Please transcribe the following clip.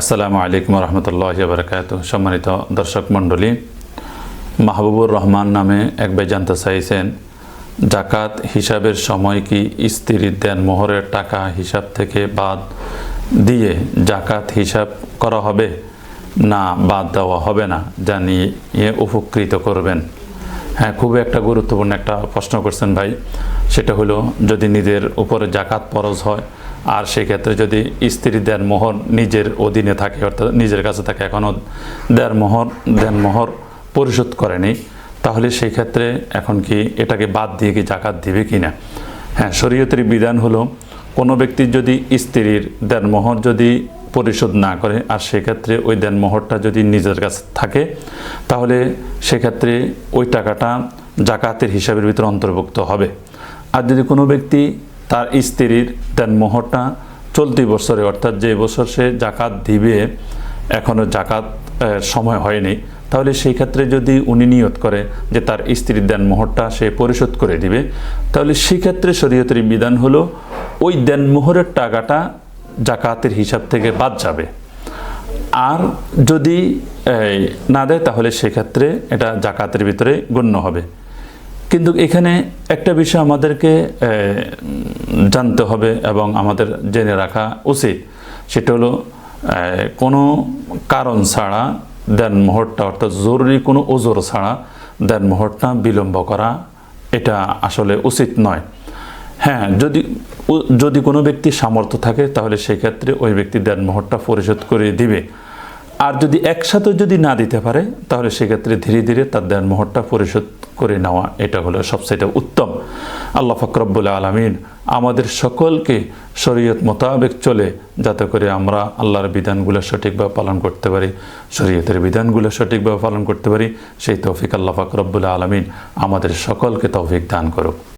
আসসালামু আলাইকুম রহমতুল্লাহ বারকাত সম্মানিত দর্শক মণ্ডলী, মাহবুবুর রহমান নামে এক ভাই জানতে চাইছেন, জাকাত হিসাবের সময় কি স্ত্রীর দেন মোহরের টাকা হিসাব থেকে বাদ দিয়ে জাকাত হিসাব করা হবে? না, বাদ দেওয়া হবে না, জানিয়ে উপকৃত করবেন। হ্যাঁ খুবই একটা গুরুত্বপূর্ণ একটা প্রশ্ন করছেন ভাই। সেটা হলো, যদি নিজের উপরে জাকাত ফরজ হয়, আর সেক্ষেত্রে যদি স্ত্রী দেন মোহর নিজের অধীনে থাকে, অর্থাৎ নিজের কাছে থাকে, এখনও দেন মোহর দেন মোহর পরিশোধ করেনি, তাহলে সেই ক্ষেত্রে এখন কি এটাকে বাদ দিয়ে কি জাকাত দিবে কি না হ্যাঁ শরীয়তের বিধান হলো, কোনো ব্যক্তির যদি স্ত্রীর দেন মোহর যদি পরিশোধ না করে, আর সেক্ষেত্রে ওই দেন মোহরটা যদি নিজের কাছে থাকে, তাহলে সেক্ষেত্রে ওই টাকাটা জাকাতের হিসাবের ভিতরে অন্তর্ভুক্ত হবে। আর যদি কোনো ব্যক্তি তার স্ত্রীর দেন মোহরটা চলতি বছরে, অর্থাৎ যে বছর সে জাকাত দিবে এখনও জাকাত সময় হয়নি, তাহলে সেই ক্ষেত্রে যদি উনি নিয়ত করে যে তার স্ত্রীর দেন মোহরটা সে পরিশোধ করে দিবে, তাহলে সেক্ষেত্রে শরীয়তের বিধান হলো, ওই দেন মোহরের টাকাটা জাকাতের হিসাব থেকে বাদ যাবে। আর যদি না দেয়, তাহলে সেক্ষেত্রে এটা জাকাতের ভিতরে গণ্য হবে। কিন্তু এখানে একটা বিষয় আমাদেরকে জানতে হবে এবং আমাদের জেনে রাখা উচিত। সেটা হলো কোনো কারণ ছাড়া দেন মোহরটা অর্থাৎ জরুরি কোনো ওজোর ছাড়া দেন মোহরটা বিলম্ব করা এটা আসলে উচিত নয়। হ্যাঁ যদি যদি কোনো ব্যক্তির সামর্থ্য থাকে, তাহলে সেক্ষেত্রে ওই ব্যক্তি দেন মোহরটা পরিশোধ করে দিবে। আর যদি একসাথে যদি না দিতে পারে, তাহলে সেক্ষেত্রে ধীরে ধীরে তার দেন মোহরটা পরিশোধ করে নেওয়া এটা হলো সবচেয়ে উত্তম। আল্লাহ ফকরবুল আলমিন আমাদের সকলকে শরীয়ত মোতাবেক চলে, যাতে করে আমরা আল্লাহর বিধানগুলো সঠিকভাবে পালন করতে পারি, শরীয়তের বিধানগুলো সঠিকভাবে পালন করতে পারি। সেই তৌফিক আল্লাহ ফকরবুল আলমিন আমাদের সকলকে তৌফিক দান করুক।